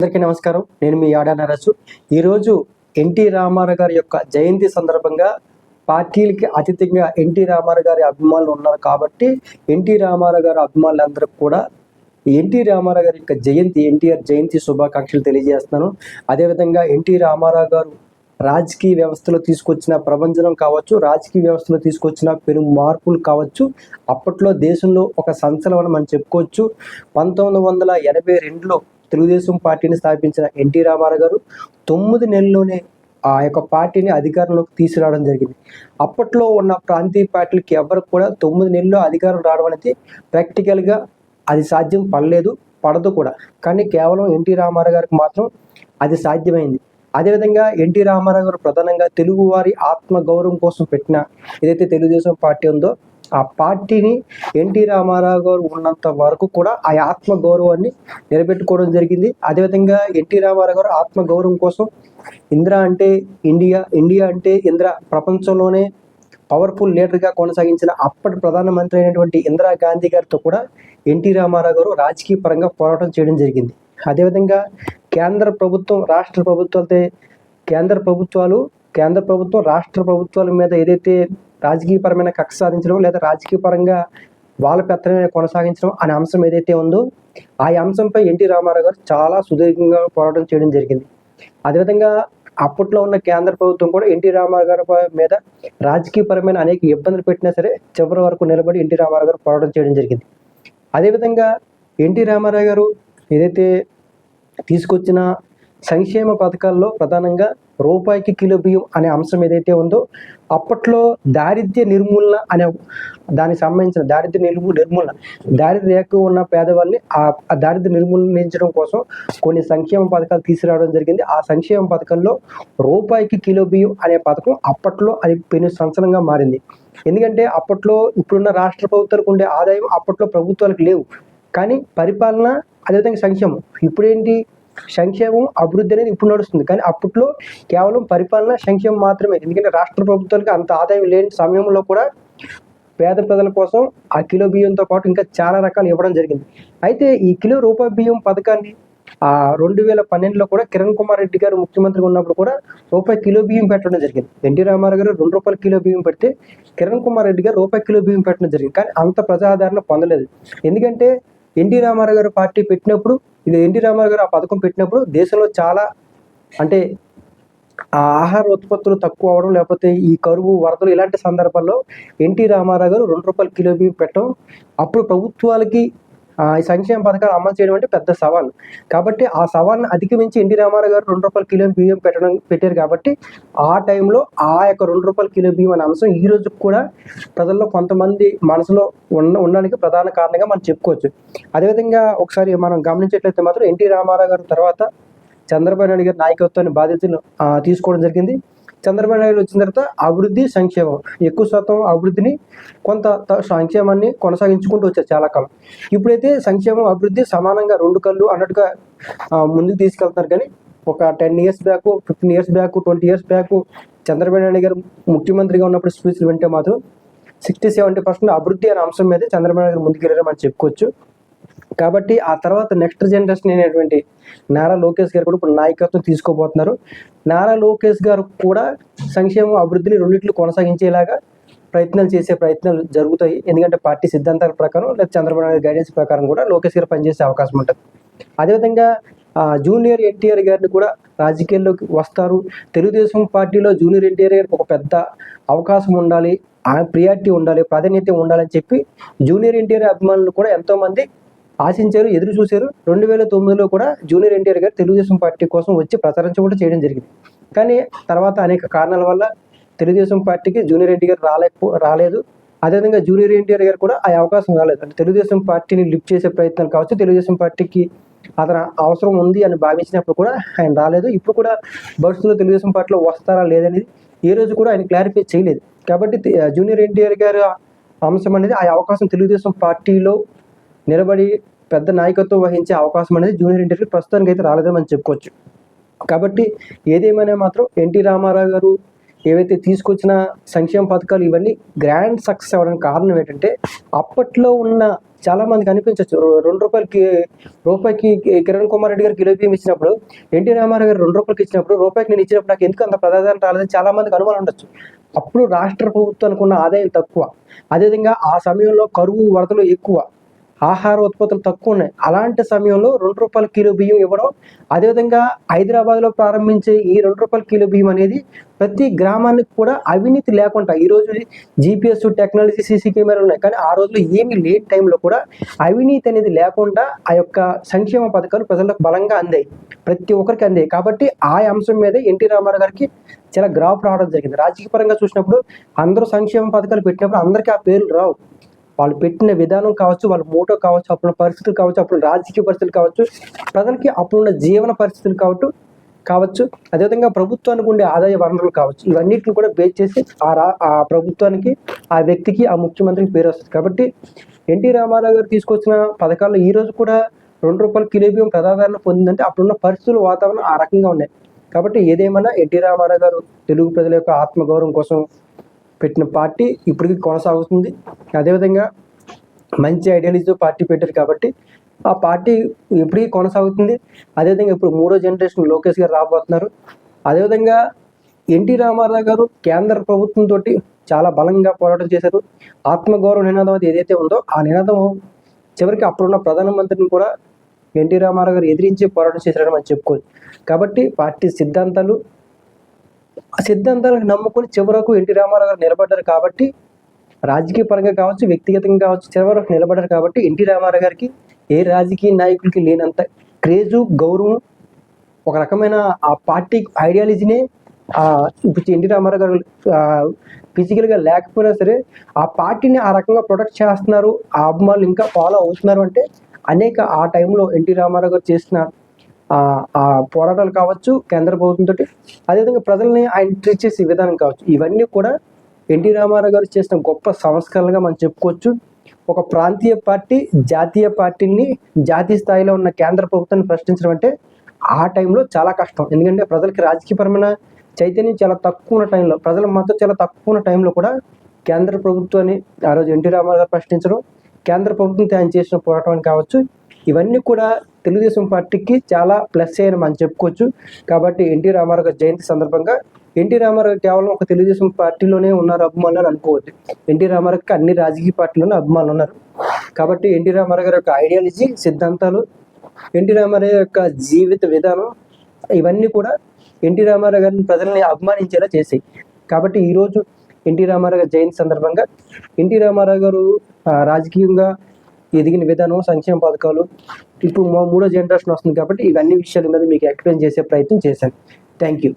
అందరికీ నమస్కారం. నేను మీ ఆడా నరసు. ఈరోజు ఎన్టీ రామారావు గారి యొక్క జయంతి సందర్భంగా పార్టీలకి అతీతంగా ఎన్టీ రామారావు గారి అభిమానులు ఉన్నారు కాబట్టి ఎన్టీ రామారావు గారి అభిమానులందరికీ కూడా ఎన్టీ రామారావు గారి యొక్క జయంతి ఎన్టీఆర్ జయంతి శుభాకాంక్షలు తెలియజేస్తున్నాను. అదేవిధంగా ఎన్టీ రామారావు గారు రాజకీయ వ్యవస్థలో తీసుకొచ్చిన ప్రపంచం కావచ్చు రాజకీయ వ్యవస్థలో తీసుకొచ్చిన పెను మార్పులు కావచ్చు అప్పట్లో దేశంలో ఒక సంచలనం మనం చెప్పుకోవచ్చు. పంతొమ్మిది వందల ఎనభై రెండులో తెలుగుదేశం పార్టీని స్థాపించిన ఎన్టీ రామారావు గారు తొమ్మిది నెలల్లోనే ఆ యొక్క పార్టీని అధికారంలోకి తీసుకురావడం జరిగింది. అప్పట్లో ఉన్న ప్రాంతీయ పార్టీలకి ఎవరికి కూడా తొమ్మిది నెలల్లో అధికారం రావడం అనేది ప్రాక్టికల్గా అది సాధ్యం పడలేదు పడదు కూడా. కానీ కేవలం ఎన్టీ రామారావు గారికి మాత్రం అది సాధ్యమైంది. అదేవిధంగా ఎన్టీ రామారావు గారు ప్రధానంగా తెలుగువారి ఆత్మ గౌరవం కోసం పెట్టిన ఏదైతే తెలుగుదేశం పార్టీ ఉందో ఆ పార్టీని ఎన్టీ రామారావు గారు ఉన్నంత వరకు కూడా ఆ ఆత్మ గౌరవాన్ని నిలబెట్టుకోవడం జరిగింది. అదేవిధంగా ఎన్టీ రామారావు గారు ఆత్మ గౌరవం కోసం ఇందిరా అంటే ఇండియా ఇండియా అంటే ఇంద్ర ప్రపంచంలోనే పవర్ఫుల్ లీడర్గా కొనసాగించిన అప్పటి ప్రధానమంత్రి అయినటువంటి ఇందిరా గాంధీ గారితో కూడా ఎన్టీ రామారావు గారు రాజకీయ పరంగా పోరాటం చేయడం జరిగింది. అదేవిధంగా కేంద్ర ప్రభుత్వం రాష్ట్ర ప్రభుత్వాలతో కేంద్ర ప్రభుత్వాలు కేంద్ర ప్రభుత్వం రాష్ట్ర ప్రభుత్వాల మీద ఏదైతే రాజకీయపరమైన కక్ష సాధించడం లేదా రాజకీయపరంగా వాళ్ళ పెత్తనమే కొనసాగించడం అనే అంశం ఏదైతే ఉందో ఆ అంశంపై ఎన్టీ రామారావు గారు చాలా సుదీర్ఘంగా పోరాటం చేయడం జరిగింది. అదేవిధంగా అప్పట్లో ఉన్న కేంద్ర ప్రభుత్వం కూడా ఎన్టీ రామారావు గారి మీద రాజకీయపరమైన అనేక ఇబ్బందులు పెట్టినా సరే చివరి వరకు నిలబడి ఎన్టీ రామారావు గారు పోరాటం చేయడం జరిగింది. అదేవిధంగా ఎన్టీ రామారావు గారు ఏదైతే తీసుకొచ్చిన సంక్షేమ పథకాల్లో ప్రధానంగా రూపాయికి కిలో బియ్యం అనే అంశం ఏదైతే ఉందో అప్పట్లో దారిద్ర్య నిర్మూలన అనే దానికి సంబంధించిన దారిద్ర్య నిర్మూ నిర్మూలన దారిద్ర్య రేఖ ఉన్న పేదవాళ్ళని ఆ ఆ దారిద్ర్య నిర్మూలించడం కోసం కొన్ని సంక్షేమ పథకాలు తీసుకురావడం జరిగింది. ఆ సంక్షేమ పథకంలో రూపాయికి కిలో బియ్యం అనే పథకం అప్పట్లో అది పెను సంచలనంగా మారింది. ఎందుకంటే అప్పట్లో ఇప్పుడున్న రాష్ట్ర ప్రభుత్వాలకు ఉండే ఆదాయం అప్పట్లో ప్రభుత్వాలకు లేవు. కానీ పరిపాలన అదేవిధంగా సంక్షేమం. ఇప్పుడేంటి? సంక్షేమం అభివృద్ధి అనేది ఇప్పుడు నడుస్తుంది. కానీ అప్పట్లో కేవలం పరిపాలన సంక్షేమం మాత్రమే. ఎందుకంటే రాష్ట్ర ప్రభుత్వాలకు అంత ఆదాయం లేని సమయంలో కూడా పేద ప్రజల కోసం ఆ కిలో బియ్యంతో పాటు ఇంకా చాలా రకాలు ఇవ్వడం జరిగింది. అయితే ఈ కిలో రూపాయి బియ్యం పథకాన్ని ఆ రెండు వేల పన్నెండులో కూడా కిరణ్ కుమార్ రెడ్డి గారు ముఖ్యమంత్రిగా ఉన్నప్పుడు కూడా రూపాయి కిలో బియ్యం పెట్టడం జరిగింది. ఎన్టీ రామారావు గారు రెండు రూపాయల కిలో బియ్యం పెడితే కిరణ్ కుమార్ రెడ్డి గారు రూపాయి కిలో బియ్యం పెట్టడం జరిగింది. కానీ అంత ప్రజాదరణ పొందలేదు. ఎందుకంటే ఎన్టీ రామారావు గారు పార్టీ పెట్టినప్పుడు ఇది ఎన్టీ రామారావు గారు ఆ పథకం పెట్టినప్పుడు దేశంలో చాలా అంటే ఆ ఆహార ఉత్పత్తులు తక్కువ అవడం లేకపోతే ఈ కరువు వరదలు ఇలాంటి సందర్భాల్లో ఎన్టీ రామారావు గారు రెండు రూపాయల కిలో బియ్యం పెట్టడం అప్పుడు ప్రభుత్వాలకి ఈ సంక్షేమ పథకాలు అమలు చేయడం అంటే పెద్ద సవాల్. కాబట్టి ఆ సవాల్ని అధిగమించి ఎన్టీ రామారావు గారు రెండు రూపాయల కిలో బియ్యం పెట్టడం పెట్టారు కాబట్టి ఆ టైంలో ఆ యొక్క రెండు రూపాయల కిలో బియ్యం అనే అంశం ఈ రోజు కూడా ప్రజల్లో కొంతమంది మనసులో ఉన్న ఉండడానికి ప్రధాన కారణంగా మనం చెప్పుకోవచ్చు. అదేవిధంగా ఒకసారి మనం గమనించేట్లయితే మాత్రం ఎన్టీ రామారావు గారు తర్వాత చంద్రబాబు నాయుడు గారి నాయకత్వాన్ని బాధ్యతలు తీసుకోవడం జరిగింది. చంద్రబాబు నాయుడు వచ్చిన తర్వాత అభివృద్ధి సంక్షేమం ఎక్కువ శాతం అభివృద్ధిని కొంత త- సంక్షేమాన్ని కొనసాగించుకుంటూ వచ్చారు చాలా కాలం. ఇప్పుడైతే సంక్షేమం అభివృద్ధి సమానంగా రెండు కళ్ళు అన్నట్టుగా ముందుకు తీసుకెళ్తున్నారు. కానీ ఒక ten years back fifteen years back twenty years back Chandrababu Naidu garu ముఖ్యమంత్రిగా ఉన్నప్పుడు స్పీచ్లు వింటే మాత్రం సిక్స్టీ సెవెంటీ పర్సెంట్ అభివృద్ధి అనే అంశం మీద చంద్రబాబు నాయుడు గారు ముందుకెళ్ళారని మనం చెప్పుకోవచ్చు. కాబట్టి ఆ తర్వాత నెక్స్ట్ జనరేషన్ అయినటువంటి నారా లోకేష్ గారు కూడా ఇప్పుడు నాయకత్వం తీసుకోబోతున్నారు. నారా లోకేష్ గారు కూడా సంక్షేమ అభివృద్ధిని రెండింటిని కొనసాగించేలాగా ప్రయత్నాలు చేసే ప్రయత్నాలు జరుగుతాయి. ఎందుకంటే పార్టీ సిద్ధాంతాల ప్రకారం లేదా చంద్రబాబు నాయుడు గైడెన్స్ ప్రకారం కూడా లోకేష్ గారు పనిచేసే అవకాశం ఉంటుంది. అదేవిధంగా జూనియర్ ఎన్టీఆర్ గారిని కూడా రాజకీయాల్లోకి వస్తారు. తెలుగుదేశం పార్టీలో జూనియర్ ఎన్టీఆర్ గారికి ఒక పెద్ద అవకాశం ఉండాలి. ఆ ప్రియారిటీ ఉండాలి ప్రాధాన్యత ఉండాలని చెప్పి జూనియర్ ఎన్టీఆర్ అభిమానులు కూడా ఎంతోమంది ఆశించారు ఎదురు చూశారు. రెండు వేల తొమ్మిదిలో కూడా జూనియర్ ఎన్టీఆర్ గారు తెలుగుదేశం పార్టీ కోసం వచ్చి ప్రచారం కూడా చేయడం జరిగింది. కానీ తర్వాత అనేక కారణాల వల్ల తెలుగుదేశం పార్టీకి జూనియర్ ఎన్టీఆర్ రాలేకపో రాలేదు. అదేవిధంగా జూనియర్ ఎన్టీఆర్ గారు కూడా ఆ అవకాశం రాలేదు. అంటే తెలుగుదేశం పార్టీని లిఫ్ట్ చేసే ప్రయత్నం కావచ్చు తెలుగుదేశం పార్టీకి అతను అవసరం ఉంది అని భావించినప్పుడు కూడా ఆయన రాలేదు. ఇప్పుడు కూడా భవిష్యత్తులో తెలుగుదేశం పార్టీలో వస్తారా లేదనేది ఏ రోజు కూడా ఆయన క్లారిఫై చేయలేదు. కాబట్టి జూనియర్ ఎన్టీఆర్ గారి అంశం అనేది ఆ అవకాశం తెలుగుదేశం పార్టీలో నిలబడి పెద్ద నాయకత్వం వహించే అవకాశం అనేది జూనియర్ ఎన్టీఆర్ ప్రస్తుతానికి అయితే రాలేదని మనం చెప్పుకోవచ్చు. కాబట్టి ఏదేమైనా మాత్రం ఎన్టీ రామారావు గారు ఏవైతే తీసుకొచ్చిన సంక్షేమ పథకాలు ఇవన్నీ గ్రాండ్ సక్సెస్ అవ్వడానికి కారణం ఏంటంటే అప్పట్లో ఉన్న చాలా అనిపించవచ్చు. రెండు రూపాయలకి రూపాయికి కిరణ్ కుమార్ రెడ్డి గారు కిలో బియ్యం ఇచ్చినప్పుడు ఎన్టీ రామారావు గారు రెండు రూపాయలకి ఇచ్చినప్పుడు రూపాయికి నేను ఇచ్చినప్పుడు నాకు ఎందుకు అంత ప్రధానం రాలేదని చాలా మందికి అనుమానం ఉండొచ్చు. అప్పుడు రాష్ట్ర ప్రభుత్వానికి ఉన్న ఆదాయం తక్కువ. అదేవిధంగా ఆ సమయంలో కరువు వరదలు ఎక్కువ. ఆహార ఉత్పత్తులు తక్కువ ఉన్నాయి. అలాంటి సమయంలో రెండు రూపాయల కిలో బియ్యం ఇవ్వడం అదేవిధంగా హైదరాబాద్లో ప్రారంభించే ఈ రెండు రూపాయల కిలో బియ్యం అనేది ప్రతి గ్రామానికి కూడా అవినీతి లేకుండా ఈరోజు జీపీఎస్ టెక్నాలజీ సీసీ కెమెరాలు ఉన్నాయి. కానీ ఆ రోజుల్లో ఏమీ లేని టైంలో కూడా అవినీతి అనేది లేకుండా ఆ యొక్క సంక్షేమ పథకాలు ప్రజలకు బలంగా అందాయి. ప్రతి ఒక్కరికి అందాయి. కాబట్టి ఆ అంశం మీద ఎన్టీ రామారావు గారికి చాలా గ్రాఫ్ రావడం జరిగింది. రాజకీయ పరంగా చూసినప్పుడు అందరూ సంక్షేమ పథకాలు పెట్టినప్పుడు అందరికీ ఆ పేర్లు రావు. వాళ్ళు పెట్టిన విధానం కావచ్చు వాళ్ళ మోటో కావచ్చు అప్పుడున్న పరిస్థితులు కావచ్చు అప్పుడు రాజకీయ పరిస్థితులు కావచ్చు ప్రజలకి అప్పుడున్న జీవన పరిస్థితులు కావచ్చు కావచ్చు. అదేవిధంగా ప్రభుత్వానికి ఉండే ఆదాయ వనరులు కావచ్చు. ఇవన్నిటిని కూడా బేస్ చేసి ఆ రా ఆ ప్రభుత్వానికి ఆ వ్యక్తికి ఆ ముఖ్యమంత్రికి పేరు వస్తుంది. కాబట్టి ఎన్టీ రామారావు గారు తీసుకొచ్చిన పథకాల్లో ఈరోజు కూడా రెండు రూపాయల కిలో బియ్యం ప్రజాదరణ పొందిందంటే అప్పుడున్న పరిస్థితులు వాతావరణం ఆ రకంగా ఉన్నాయి. కాబట్టి ఏదేమైనా ఎన్టీ రామారావు గారు తెలుగు ప్రజల యొక్క ఆత్మగౌరవం కోసం పెట్టిన పార్టీ ఇప్పటికీ కొనసాగుతుంది. అదేవిధంగా మంచి ఐడియాలజీతో పార్టీ పెట్టారు కాబట్టి ఆ పార్టీ ఇప్పటికీ కొనసాగుతుంది. అదేవిధంగా ఇప్పుడు మూడో జనరేషన్ లోకేష్ గారు రాబోతున్నారు. అదేవిధంగా ఎన్టీ రామారావు గారు కేంద్ర ప్రభుత్వంతో చాలా బలంగా పోరాటం చేశారు. ఆత్మగౌరవ నినాదం అది ఏదైతే ఉందో ఆ నినాదం చివరికి అప్పుడున్న ప్రధానమంత్రిని కూడా ఎన్టీ రామారావు గారు ఎదిరించి పోరాటం చేశారని మనం చెప్పుకోవచ్చు. కాబట్టి పార్టీ సిద్ధాంతాలు ఆ సిద్ధాంతాలను నమ్ముకొని చివరకు ఎన్టీ రామారావు గారు నిలబడ్డారు కాబట్టి రాజకీయ పరంగా కావచ్చు వ్యక్తిగతంగా కావచ్చు చివరకు నిలబడ్డారు కాబట్టి ఎన్టీ రామారావు గారికి ఏ రాజకీయ నాయకులకి లేనంత క్రేజు గౌరవం ఒక రకమైన ఆ పార్టీ ఐడియాలజీనే ఇప్పుడు ఎన్టీ రామారావు గారు ఫిజికల్గా లేకపోయినా సరే ఆ పార్టీని ఆ రకంగా ప్రొటెక్ట్ చేస్తున్నారు ఆ అభిమానులు ఇంకా ఫాలో అవుతున్నారు అంటే అనేక ఆ టైంలో ఎన్టీ రామారావు గారు చేసిన ఆ- పోరాటాలు కావచ్చు కేంద్ర ప్రభుత్వంతో అదేవిధంగా ప్రజల్ని ఆయన ట్రీట్ చేసే విధానం కావచ్చు. ఇవన్నీ కూడా ఎన్టీ రామారావు గారు చేసిన గొప్ప సంస్కరణలుగా మనం చెప్పుకోవచ్చు. ఒక ప్రాంతీయ పార్టీ జాతీయ పార్టీని జాతీయ స్థాయిలో ఉన్న కేంద్ర ప్రభుత్వాన్ని ప్రశ్నించడం అంటే ఆ టైంలో చాలా కష్టం. ఎందుకంటే ప్రజలకి రాజకీయపరమైన చైతన్యం చాలా తక్కువ ఉన్న టైంలో ప్రజల మద్దతు చాలా తక్కువ ఉన్న టైంలో కూడా కేంద్ర ప్రభుత్వాన్ని ఆ రోజు ఎన్టీ రామారావు గారు ప్రశ్నించడం కేంద్ర ప్రభుత్వం ఆయన చేసిన పోరాటం కావచ్చు ఇవన్నీ కూడా తెలుగుదేశం పార్టీకి చాలా ప్లస్ అయ్యని మనం చెప్పుకోవచ్చు. కాబట్టి ఎన్టీ రామారావు గారి జయంతి సందర్భంగా ఎన్టీ రామారావు కేవలం ఒక తెలుగుదేశం పార్టీలోనే ఉన్నారు అభిమానులు అని అనుకోవద్దు. ఎన్టీ రామారావుకి అన్ని రాజకీయ పార్టీలోనే అభిమానులు ఉన్నారు. కాబట్టి ఎన్టీ రామారావు గారి యొక్క ఐడియాలజీ సిద్ధాంతాలు ఎన్టీ రామారావు యొక్క జీవిత విధానం ఇవన్నీ కూడా ఎన్టీ రామారావు గారిని ప్రజల్ని అభిమానించేలా చేసాయి కాబట్టి ఈరోజు ఎన్టీ రామారావు గారి జయంతి సందర్భంగా ఎన్టీ రామారావు గారు రాజకీయంగా ఎదిగిన విధానం సంక్షేమ పథకాలు ఇప్పుడు మా మూడో జనరేషన్ వస్తుంది కాబట్టి ఇవన్నీ విషయాల మీద మీకు ఎక్స్ప్లెయిన్ చేసే ప్రయత్నం చేశాను. Thank you